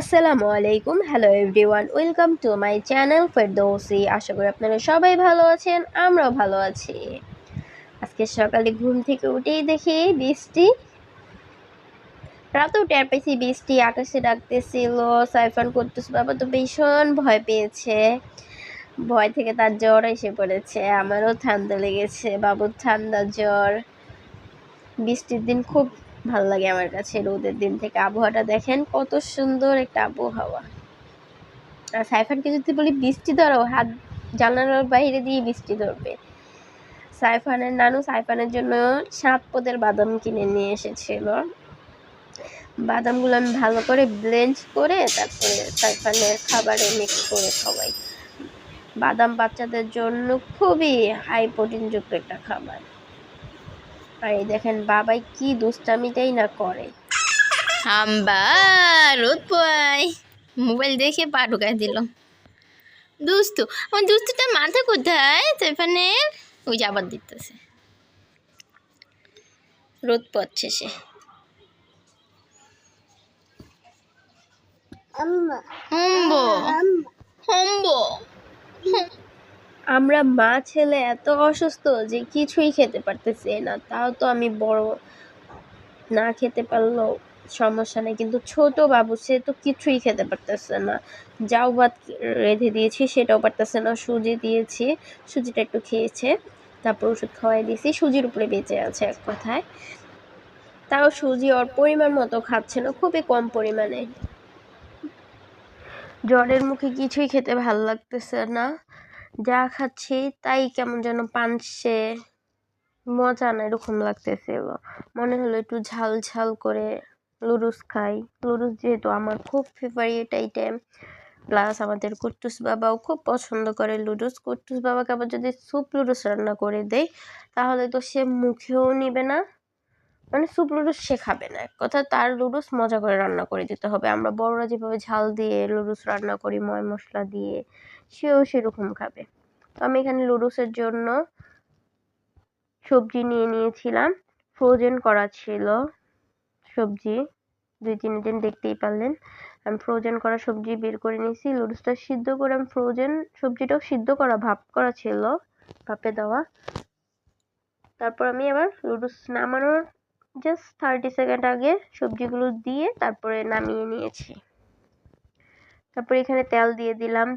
আসসালামু আলাইকুম। Hello everyone welcome to my channel Ferdousi আশা করি আপনারা সবাই ভালো আছেন, আমরাও ভালো আছি। আজকে সকালে ঘুম থেকে উঠেই দেখি বৃষ্টি। রাতেও টের পেয়েছি বৃষ্টি, আকাশে ডাকতেছিল সাইফান করতেছ, বাবা তো ভীষণ ভয় পেয়েছে। ভয় থেকে তার জ্বর এসে পড়েছে, আমারও ঠান্ডা লেগেছে, বাবুর ঠান্ডা জ্বর। বৃষ্টির দিন খুব ভালো লাগে আমার কাছে রোদের দিন থেকে আবহাওয়াটা দেখেন, কত সুন্দর একটা আবহাওয়া। আর সাইফানকে যদি বলি বৃষ্টি ধরো, হাত জানালার বাইরে দিয়ে বৃষ্টি ধরবে। সাইফানের নানু সাইফানের জন্য সাত পদের বাদাম কিনে নিয়ে এসেছিল। বাদামগুলো আমি ভালো করে ব্লেন্ড করে তারপরে সাইফানের খাবারে মিক্স করে খাওয়াই। বাদাম বাচ্চাদের জন্য খুবই হাই প্রোটিনযুক্ত একটা খাবার। আর এই দেখেন বাবাই কি দুষ্টামিটাই না করে। হাম্বা রোদ পয় মোবাইল দেখে পা ঢুকাই দিল। দুস্তু আমার দুস্তুটার মাথা কোথায়? সেখানের ওই যে আবার দিতেছে। রোদ পড়ছে সে হম্বো। হম্বো। আমরা মা ছেলে এত অসুস্থ যে কিছুই খেতে পারতেছি না, তাও তো আমি বড় না খেতে পারলেও সমস্যা নেই। কিন্তু ছোট বাবু, সে তো কিছুই খেতে পারতেছে না। যাও ভাত রেঁধে দিয়েছি, সেটাও পারতেছে না। সুজি দিয়েছি, সুজিটা একটু খেয়েছে, তারপর ওষুধ খাওয়াই দিয়েছি। সুজির উপরে বেঁচে আছে এক কথায়। তাও সুজি ওর পরিমাণ মতো খাচ্ছে না, খুবই কম পরিমাণে। জ্বরের মুখে কিছুই খেতে ভালো লাগতেছে না। যা খাচ্ছি, তাই কেমন যেন পানসে মজা না এরকম লাগতেছিল মনে হলো একটু ঝাল ঝাল করে লুডুস খাই। লুডুস যেহেতু আমার খুব ফেভারিট আইটেম প্লাস আমাদের কুট্টুস বাবাও খুব পছন্দ করে লুডুস কুট্টুস বাবাকে আবার যদি স্যুপ লুডুস রান্না করে দেয় তাহলে তো সে মুখেও নিবে না মানে স্যুপ লুডুস সে খাবে না। এক কথা তার লুডুস মজা করে রান্না করে দিতে হবে। আমরা বড়রা যেভাবে ঝাল দিয়ে লুডুস রান্না করি, ময় মশলা দিয়ে, সেও সেরকম খাবে। তো আমি এখানে লুডুসের জন্য সবজি নিয়ে নিয়েছিলাম। ফ্রোজেন করা ছিল সবজি। দুই তিন দিন দেখতেই পারলেন। আমি ফ্রোজেন করা সবজি বের করে নিয়েছি। লুডুসটা সিদ্ধ করে আমি ফ্রোজেন সবজিটাও সিদ্ধ করা, ভাপ করা ছিল, ভাপে দেওয়া। তারপর আমি আবার লুডুস নামানোর জাস্ট থার্টি সেকেন্ড আগে সবজিগুলো দিয়ে তারপরে নামিয়ে নিয়েছি। তারপরে এখানে তেল দিয়ে দিলাম।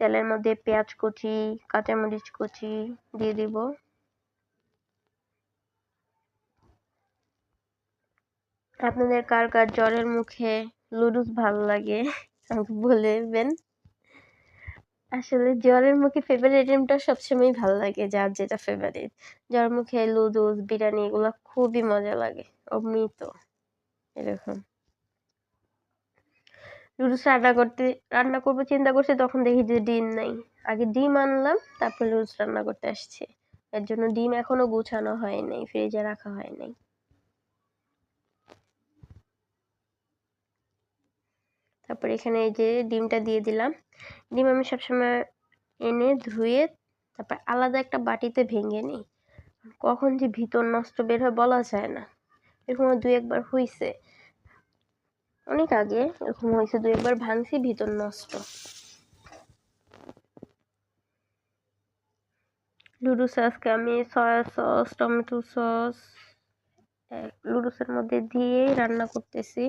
তেলের মধ্যে পেঁয়াজ কুচি, কাঁচামরিচ কুচি দিয়ে দিব। আপনাদের কার কার জ্বরের মুখে লুডুস ভালো লাগে আমাকে বলবেন আসলে জ্বরের মুখে ফেভারিট আইটেমটা সবসময় ভালো লাগে, যার যেটা ফেভারিট জ্বরের মুখে লুডুস বিরিয়ানি এগুলো খুবই মজা লাগে, অমৃত, এরকম। লুডুস রান্না করতে, রান্না করব, চিন্তা করছি, তখন দেখি যে ডিম নাই। আগে ডিম আনলাম, তারপর লুডুস রান্না করতে আসছে। এর জন্য ডিম এখনও গুছানো হয় নাই ফ্রিজে রাখা হয় নাই। তারপর এখানে এই যে ডিমটা দিয়ে দিলাম। ডিম আমি সবসময় এনে ধুয়ে তারপর আলাদা একটা বাটিতে ভেঙে নিই। কখন যে ভিতর নষ্ট বের হয় বলা যায় না। এরকম দুই একবার হয়েছে অনেক আগে এরকম হয়েছে দু একবার ভাঙছি, ভিতর নষ্ট। লুডুস সসকে আমি সয়া সস, টমেটো সস লুডুসের মধ্যে দিয়েই রান্না করতেছি।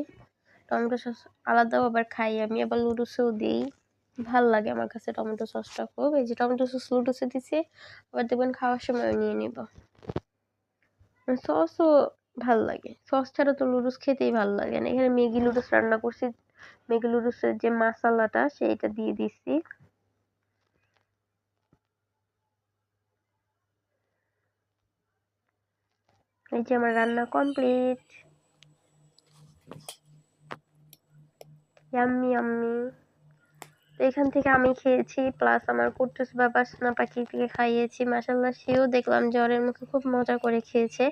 টমেটো সস আলাদাও আবার খাই আমি, আবার লুডুসেও দিই। ভালো লাগে আমার কাছে টমেটো সসটা খুব। এই যে টমেটো সস লুডুসে দিছি, আবার দেখবেন খাওয়ার সময় নিয়ে নিব। সসও ভালো লাগে। সস ছাড়া তো লুডুস খেতেই ভালো লাগে না। এখানে ম্যাগি লুডুস রান্না করছি, ম্যাগি লুডুসের যে মশলাটা, সেইটা দিয়ে দিচ্ছি এই যে আমার রান্না কমপ্লিট। ইয়াম্মি তো এখান থেকে আমি খেয়েছি প্লাস আমার কুট্টুস বাবা সোনা পাখিকে খাইয়েছি মাসাল্লাহ সেও দেখলাম জ্বরের মুখে খুব মজা করে খেয়েছে।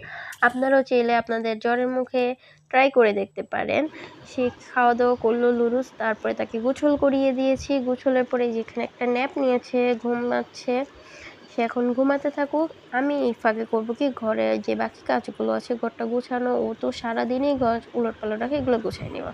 আপনারাও চাইলে আপনাদের জ্বরের মুখে ট্রাই করে দেখতে পারেন। সে খাওয়া দাওয়া করল লুরুস তারপরে তাকে গোছল করিয়ে দিয়েছি। গোছলের পরে যেখানে একটা ন্যাপ নিয়েছে ঘুমাচ্ছে সে এখন ঘুমাতে থাকুক। আমি এই ফাঁকে করব কি? ঘরে যে বাকি কাজগুলো আছে, ঘরটা গোছানো, ও তো সারাদিনই ঘর উলট পালট রাখে, এগুলো গোছাই নেওয়া।